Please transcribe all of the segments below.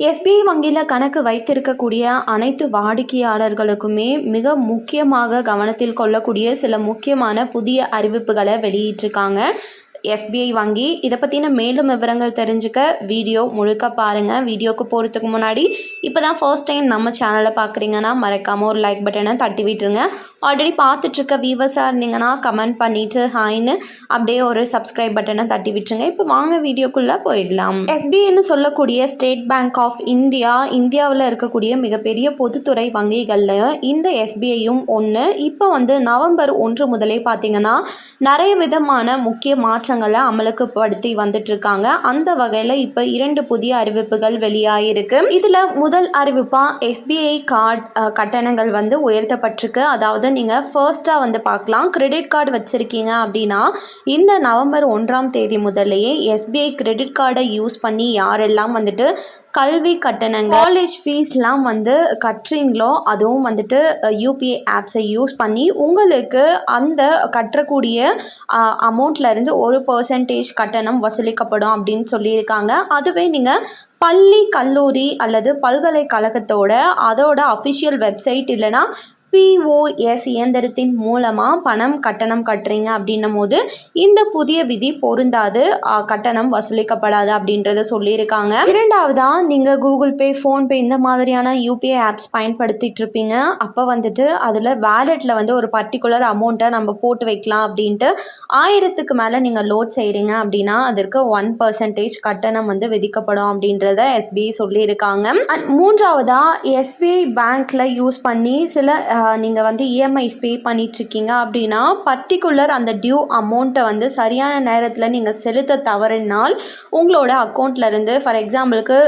SBI வங்கியில் கணக்கு வைத்திருக்கக்கூடிய அனைத்து வாடிக்கையாளர்களுக்குமே மிக முக்கியமாக கவனத்தில் கொள்ளக்கூடிய சில முக்கியமான புதிய அறிவிப்புகளை வெளியிட்டிருக்காங்க. எஸ்பிஐ வங்கி இதை பற்றின மேலும் விவரங்கள் தெரிஞ்சுக்க வீடியோ முழுக்க பாருங்கள் வீடியோக்கு போகிறதுக்கு முன்னாடி இப்போ தான் ஃபர்ஸ்ட் டைம் நம்ம சேனலை பார்க்குறீங்கன்னா மறக்காமல் ஒரு லைக் பட்டனை தட்டி விட்டுருங்க. ஆல்ரெடி பார்த்துட்ருக்க வியூவர்ஸாக இருந்தீங்கன்னா கமெண்ட் பண்ணிவிட்டு ஹாய்னு அப்படியே ஒரு சப்ஸ்கிரைப் பட்டனை தட்டி விட்டுருங்க. இப்போ வாங்க வீடியோக்குள்ளே போயிடலாம். எஸ்பிஐன்னு சொல்லக்கூடிய ஸ்டேட் பேங்க் ஆஃப் இந்தியா இந்தியாவில் இருக்கக்கூடிய மிகப்பெரிய பொதுத்துறை வங்கிகளில் இந்த எஸ்பிஐயும் ஒன்று இப்போ வந்து நவம்பர் ஒன்று முதலே பார்த்தீங்கன்னா நிறைய விதமான முக்கிய மாற்ற மாற்றங்களை அமலுக்குப்படுத்தி வந்துட்டு இருக்காங்க அந்த வகையில் இப்போ இரண்டு புதிய அறிவிப்புகள் வெளியாயிருக்கு. இதில் முதல் அறிவிப்பாக எஸ்பிஐ கார்டு கட்டணங்கள் வந்து உயர்த்தப்பட்டிருக்கு. அதாவது நீங்கள் ஃபர்ஸ்ட்டாக வந்து பார்க்கலாம். கிரெடிட் கார்டு வச்சுருக்கீங்க அப்படின்னா இந்த நவம்பர் ஒன்றாம் தேதி முதல்லையே எஸ்பிஐ கிரெடிட் கார்டை யூஸ் பண்ணி யாரெல்லாம் வந்துட்டு கல்வி கட்டணங்கள் காலேஜ் ஃபீஸ்லாம் வந்து கட்டுறீங்களோ அதுவும் வந்துட்டு யூபிஐ ஆப்ஸை யூஸ் பண்ணி உங்களுக்கு அந்த கட்டக்கூடிய அமௌண்ட்லேருந்து ஒரு பர்சன்டேஜ் கட்டணம் வசூலிக்கப்படும் அப்படின்னு சொல்லியிருக்காங்க. அதுவே நீங்கள் பள்ளி கல்லூரி அல்லது பல்கலைக்கழகத்தோட அதோட அஃபிஷியல் வெப்சைட் இல்லைன்னா பிஓஎஸ் இயந்திரத்தின் மூலமாக பணம் கட்டணம் கட்டுறீங்க அப்படின்னும் போது இந்த புதிய விதி பொருந்தாது. கட்டணம் வசூலிக்கப்படாது அப்படின்றத சொல்லியிருக்காங்க. இரண்டாவதாக நீங்கள் கூகுள் பே ஃபோன்பே இந்த மாதிரியான யூபிஐ ஆப்ஸ் பயன்படுத்திட்டு இருப்பீங்க. அப்போ வந்துட்டு அதில் வேலெட்டில் வந்து ஒரு பர்டிகுலர் அமௌண்ட்டை நம்ம போட்டு வைக்கலாம் அப்படின்ட்டு ஆயிரத்துக்கு மேலே நீங்கள் லோட் செய்கிறீங்க அப்படின்னா அதற்கு ஒன் பர்சன்டேஜ் கட்டணம் வந்து விதிக்கப்படும் அப்படின்றத எஸ்பிஐ சொல்லியிருக்காங்க. அண்ட் மூன்றாவதாக எஸ்பிஐ பேங்க்கில் யூஸ் பண்ணி சில நீங்கள் வந்து இஎம்ஐஸ் பே பண்ணிகிட்ருக்கீங்க அப்படின்னா பர்டிகுலர் அந்த டியூ அமௌண்ட்டை வந்து சரியான நேரத்தில் நீங்கள் செலுத்த தவறினால் உங்களோட அக்கௌண்ட்லேருந்து ஃபார் எக்ஸாம்பிளுக்கு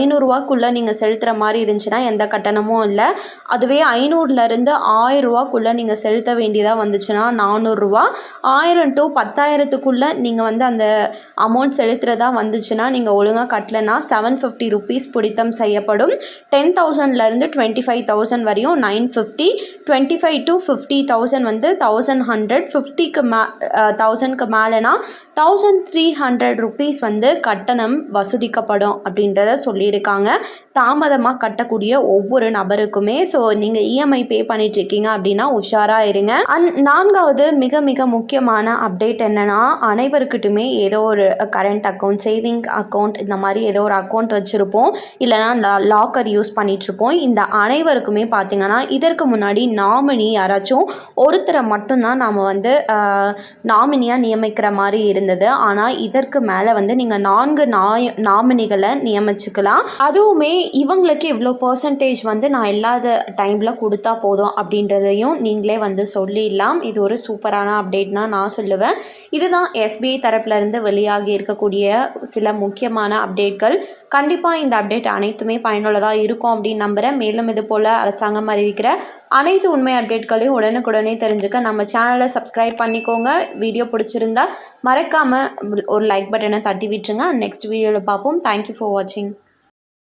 ஐநூறுரூவாக்குள்ளே நீங்கள் செலுத்துகிற மாதிரி இருந்துச்சுன்னா எந்த கட்டணமும் இல்லை. அதுவே ஐநூறுலேருந்து ஆயிரரூவாக்குள்ளே நீங்கள் செலுத்த வேண்டியதாக வந்துச்சுன்னா நானூறுரூவா ஆயிரம் டு பத்தாயிரத்துக்குள்ளே நீங்கள் வந்து அந்த அமௌண்ட் செலுத்துகிறதா வந்துச்சுன்னா நீங்கள் ஒழுங்காக கட்டலைன்னா செவன் ஃபிஃப்டி ருபீஸ் பிடித்தம் செய்யப்படும். டென் தௌசண்ட்லேருந்து டுவெண்ட்டி ஃபைவ் தௌசண்ட் வரையும் nine fifty twenty five to fifty thousand வந்து தௌசண்ட் ஹண்ட்ரட் ஃபிஃப்டிக்கு மே தௌசண்ட்க்கு மேலேனா தௌசண்ட் த்ரீ ஹண்ட்ரட் ருபீஸ் வந்து கட்டணம் வசூலிக்கப்படும் அப்படின்றத சொல்லியிருக்காங்க. தாமதமாக கட்டக்கூடிய ஒவ்வொரு நபருக்குமே. ஸோ நீங்கள் இஎம்ஐ பே பண்ணிட்டுருக்கீங்க அப்படின்னா உஷாராக இருங்க. அண்ட் நான்காவது மிக மிக முக்கியமான அப்டேட் என்னென்னா அனைவருக்கிட்டுமே ஏதோ ஒரு கரண்ட் அக்கௌண்ட் சேவிங் அக்கௌண்ட் இந்த மாதிரி ஏதோ ஒரு அக்கௌண்ட் வச்சுருப்போம். இல்லைனா லாக்கர் யூஸ் பண்ணிகிட்ருப்போம் இந்த அனைவருக்குமே பார்த்தீங்கன்னா இதற்கு முன்னாடி முன்னாடி நாமினி யாராச்சும் ஒருத்தரை மட்டும்தான் நாம் வந்து நாமினியாக நியமிக்கிற மாதிரி இருந்தது. ஆனால் இதற்கு மேலே வந்து நீங்கள் நான்கு நாய் நாமினிகளை நியமிச்சுக்கலாம். அதுவுமே இவங்களுக்கு இவ்வளோ பர்சன்டேஜ் வந்து நான் இல்லாத டைமில் கொடுத்தா போதும் அப்படின்றதையும் நீங்களே வந்து சொல்லிடலாம். இது ஒரு சூப்பரான அப்டேட்னா நான் சொல்லுவேன். இதுதான் எஸ்பிஐ தரப்புலேருந்து வெளியாகி இருக்கக்கூடிய சில முக்கியமான அப்டேட்கள் கண்டிப்பாக இந்த அப்டேட் அனைத்துமே பயனுள்ளதாக இருக்கும் அப்படின்னு நம்புகிறேன் மேலும் இது போல் அரசாங்கம் அறிவிக்கிற அனைத்து உண்மை அப்டேட்களையும் உடனுக்குடனே தெரிஞ்சுக்க நம்ம சேனலை சப்ஸ்கிரைப் பண்ணிக்கோங்க. வீடியோ பிடிச்சிருந்தா மறக்காமல் ஒரு லைக் பட்டனை தட்டி விட்டுருங்க. நெக்ஸ்ட் வீடியோவில் பார்ப்போம். தேங்க்யூ ஃபார் வாட்சிங்